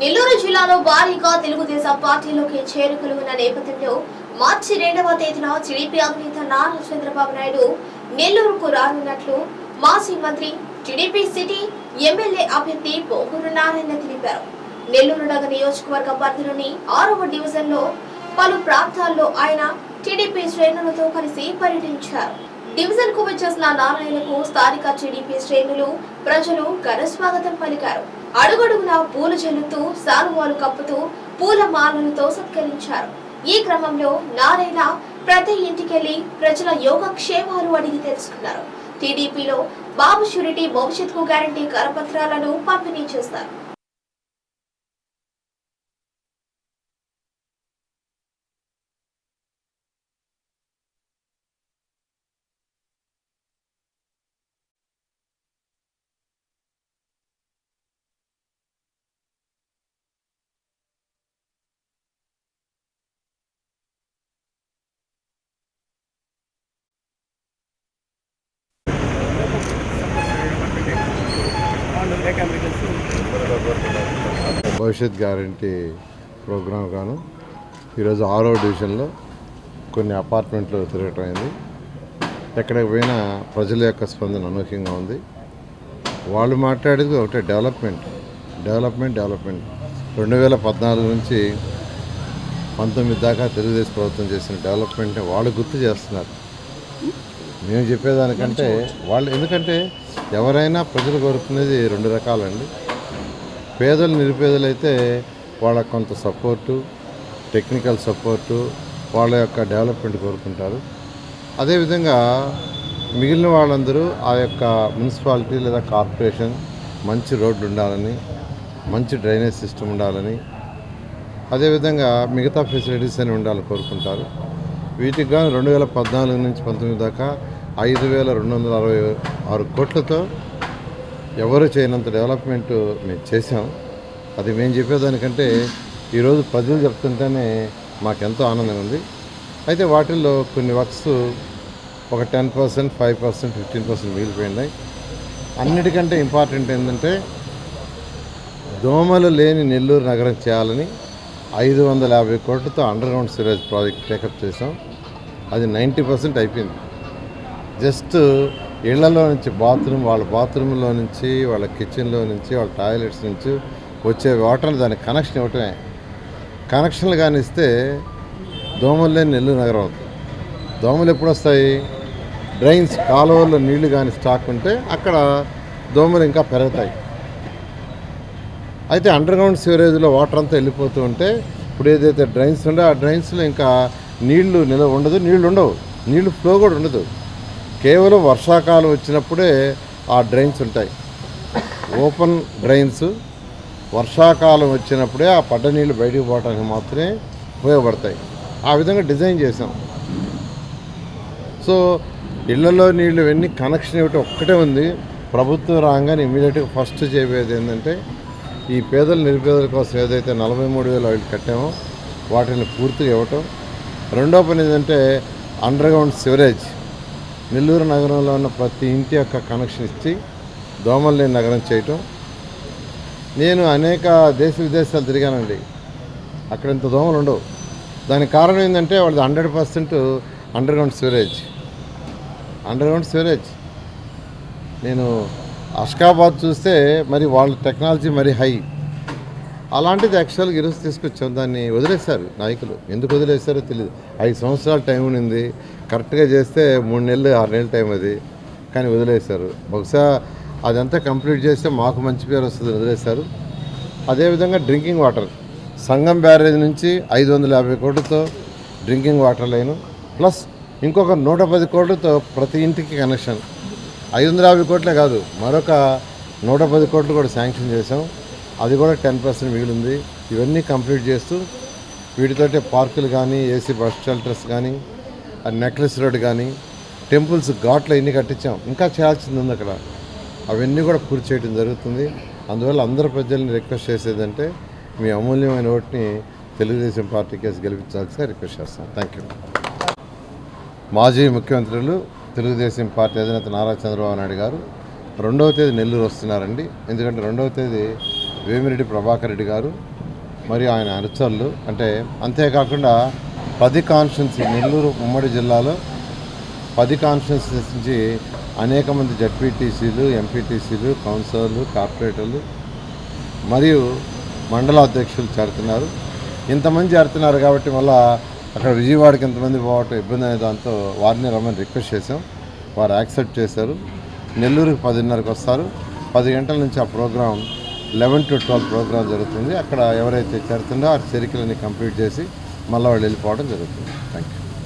నెల్లూరు జిల్లాలో భారీగా తెలుగుదేశం పార్టీలోకి చేరుకులు ఉన్న నేపథ్యంలో మార్చి రెండవ తేదీన టీడీపీ అధినేత నారా చంద్రబాబు నాయుడు నెల్లూరుకు రానున్నట్లు మాజీ మంత్రి టీడీపీ సిటీ ఎమ్మెల్యే అభ్యర్థి పోకూరు నారాయణ తెలిపారు. నెల్లూరు నగర నియోజకవర్గ పరిధిలోని ఆరవ డివిజన్లో పలు ప్రాంతాల్లో ఆయన టీడీపీ శ్రేణులతో కలిసి పర్యటించారు. డివిజన్కు వచ్చేసిన నారాయణకు స్థానిక టీడీపీ శ్రేణులు ప్రజలు ఘన స్వాగతం పలికారు. అడుగడుగునా పూలు చెల్లుతూ సాలువాలు కప్పుతూ పూల మాలలతో సత్కరించారు ఈ క్రమంలో నారాయణ ప్రతి ఇంటికెళ్ళి ప్రజల యోగక్షేమాలు అడిగి తెలుసుకున్నారు. టీడీపీలో బాబు షూరిటీ భవిష్యత్తుకు గ్యారంటీ కరపత్రాలను పంపిణీ చేస్తారు. భవిష్యత్ గ్యారంటీ ప్రోగ్రాం గాను. ఈరోజు ఆరో డివిజన్లో కొన్ని అపార్ట్మెంట్లు తిరగటం అయింది. ఎక్కడికి పోయినా ప్రజల యొక్క స్పందన అనూహ్యంగా ఉంది. వాళ్ళు మాట్లాడేది ఒకటే డెవలప్మెంట్ డెవలప్మెంట్ డెవలప్మెంట్. రెండు వేల పద్నాలుగు నుంచి పంతొమ్మిది దాకా తెలుగుదేశం ప్రభుత్వం చేసిన డెవలప్మెంట్ని వాళ్ళు గుర్తు చేస్తున్నారు. మేము చెప్పేదానికంటే వాళ్ళు ఎందుకంటే ఎవరైనా ప్రజలు కోరుకునేది రెండు రకాలండి. పేదలు నిరుపేదలు అయితే వాళ్ళకు కొంత సపోర్టు టెక్నికల్ సపోర్టు వాళ్ళ యొక్క డెవలప్మెంట్ కోరుకుంటారు. అదేవిధంగా మిగిలిన వాళ్ళందరూ ఆ యొక్క మున్సిపాలిటీ లేదా కార్పొరేషన్ మంచి రోడ్లు ఉండాలని మంచి డ్రైనేజ్ సిస్టమ్ ఉండాలని అదేవిధంగా మిగతా ఫెసిలిటీస్ అని ఉండాలని కోరుకుంటారు. వీటికి గాను రెండు వేల పద్నాలుగు నుంచి పంతొమ్మిది దాకా ఐదు వేల రెండు వందల అరవై ఆరు కోట్లతో ఎవరు చేయనంత డెవలప్మెంట్ మేము చేసాం అది మేము చెప్పేదానికంటే ఈరోజు ప్రజలు చెప్తుంటేనే మాకెంతో ఆనందంగా ఉంది. అయితే వాటిల్లో కొన్ని వర్క్స్ ఒక ten percent five percent fifteen percent మిగిలిపోయినాయి. అన్నిటికంటే ఇంపార్టెంట్ ఏంటంటే దోమలు లేని నెల్లూరు నగరం చేయాలని ఐదు వందల యాభై కోట్లతో underground sewerage project take up చేసాం అది నైంటీ పర్సెంట్ అయిపోయింది. జస్ట్ ఇళ్ళలో నుంచి బాత్రూమ్ వాళ్ళ బాత్రూంలో నుంచి వాళ్ళ కిచెన్లో నుంచి వాళ్ళ టాయిలెట్స్ నుంచి వచ్చే వాటర్ దానికి కనెక్షన్ ఇవ్వటమే. కనెక్షన్లు కానీ ఇస్తే దోమలు లేని నెల్లూరు నగరం అవుతుంది. దోమలు ఎప్పుడు వస్తాయి? డ్రైన్స్ కాలువల్లో నీళ్ళు కానీ స్టాక్ ఉంటే అక్కడ దోమలు ఇంకా పెరుగుతాయి. అయితే అండర్ గ్రౌండ్ సివరేజ్లో వాటర్ అంతా వెళ్ళిపోతూ ఉంటే ఇప్పుడు ఏదైతే డ్రైన్స్ ఉందో ఆ డ్రైన్స్లో ఇంకా నీళ్ళు నిలవ ఉండదు నీళ్ళు ఉండవు. నీళ్ళు ఫ్లో కూడా ఉండదు. కేవలం వర్షాకాలం వచ్చినప్పుడే ఆ డ్రైన్స్ ఉంటాయి. Open drains. వర్షాకాలం వచ్చినప్పుడే ఆ పడ్డ నీళ్ళు బయటికి పోవడానికి మాత్రమే ఉపయోగపడతాయి. ఆ విధంగా డిజైన్ చేసాం సో ఇళ్ళలో నీళ్ళు ఇవన్నీ కనెక్షన్ ఇవ్వటం ఒక్కటే ఉంది. ప్రభుత్వం రాగానే ఇమీడియట్గా ఫస్ట్ చేయబోయేది ఏంటంటే ఈ పేదల నిరుపేదల కోసం ఏదైతే నలభై మూడు వేలు ఆయిల్ కట్టామో వాటిని పూర్తిగా ఇవ్వటం రెండో పని ఏంటంటే అండర్ గ్రౌండ్ సివరేజ్. నెల్లూరు నగరంలో ఉన్న ప్రతి ఇంటి యొక్క కనెక్షన్ ఇచ్చి దోమలు లేని నగరం చేయటం. నేను అనేక దేశ విదేశాలు తిరిగానండి. అక్కడ ఇంత దోమలు ఉండవు. దానికి కారణం ఏంటంటే వాళ్ళది hundred percent underground sewerage underground sewerage నేను అష్కాబాద్ చూస్తే మరి వాళ్ళ టెక్నాలజీ మరి హై అలాంటిది యాక్చువల్గా ఈరోజు తీసుకొచ్చాం. దాన్ని వదిలేశారు నాయకులు. ఎందుకు వదిలేశారో తెలియదు ఐదు సంవత్సరాల టైం ఉండింది. కరెక్ట్గా చేస్తే మూడు నెలలు ఆరు నెలల టైం అది. కానీ వదిలేశారు. బహుశా అదంతా కంప్లీట్ చేస్తే మాకు మంచి పేరు వస్తుంది వదిలేశారు. అదేవిధంగా డ్రింకింగ్ వాటర్. సంగం బ్యారేజ్ నుంచి ఐదు వందల యాభై కోట్లతో డ్రింకింగ్ వాటర్ లైను. ప్లస్ ఇంకొక నూట పది కోట్లతో ప్రతి ఇంటికి కనెక్షన్. ఐదు వందల యాభై కోట్లే కాదు మరొక నూట పది కోట్లు కూడా శాంక్షన్ చేసాం అది కూడా టెన్ పర్సెంట్ మిగిలింది. ఇవన్నీ కంప్లీట్ చేస్తూ వీటితోటి పార్కులు కానీ ఏసీ బస్ షెల్టర్స్ కానీ నెక్లెస్ రోడ్ కానీ టెంపుల్స్ ఘాట్లు అన్నీ కట్టించాం. ఇంకా చేయాల్సింది ఉంది అక్కడ. అవన్నీ కూడా పూర్తి చేయడం జరుగుతుంది. అందువల్ల అందరు ప్రజల్ని రిక్వెస్ట్ చేసేదంటే మీ అమూల్యమైన ఓటుని తెలుగుదేశం పార్టీ కేసు గెలిపించాల్సి రిక్వెస్ట్ చేస్తాం. థ్యాంక్ యూ మాజీ ముఖ్యమంత్రులు తెలుగుదేశం పార్టీ అధినేత నారా చంద్రబాబు నాయుడు గారు రెండవ తేదీ నెల్లూరు వస్తున్నారండి. ఎందుకంటే రెండవ తేదీ వేమిరెడ్డి ప్రభాకర్ రెడ్డి గారు మరియు ఆయన అనుచరులు. అంటే అంతేకాకుండా పది కాన్స్టిట్యున్సీ నెల్లూరు ఉమ్మడి జిల్లాలో పది కాన్స్టిట్యున్సీస్ నుంచి అనేక మంది జడ్పీటీసీలు ఎంపీటీసీలు కౌన్సిలర్లు కార్పొరేటర్లు మరియు మండల అధ్యక్షులు చేరుతున్నారు. ఇంతమంది చేరుతున్నారు కాబట్టి మళ్ళా అక్కడ విజయవాడకి ఇంతమంది పోవటం ఇబ్బంది అనే దాంతో వారిని రమ్మని రిక్వెస్ట్ చేసాం వారు యాక్సెప్ట్ చేశారు. నెల్లూరుకి పదిన్నరకు వస్తారు. పది గంటల నుంచి ఆ program eleven to twelve program జరుగుతుంది. అక్కడ ఎవరైతే చేరుతుందో ఆ చరికలని కంప్లీట్ చేసి మళ్ళీ వాళ్ళు వెళ్ళిపోవడం జరుగుతుంది. Thank you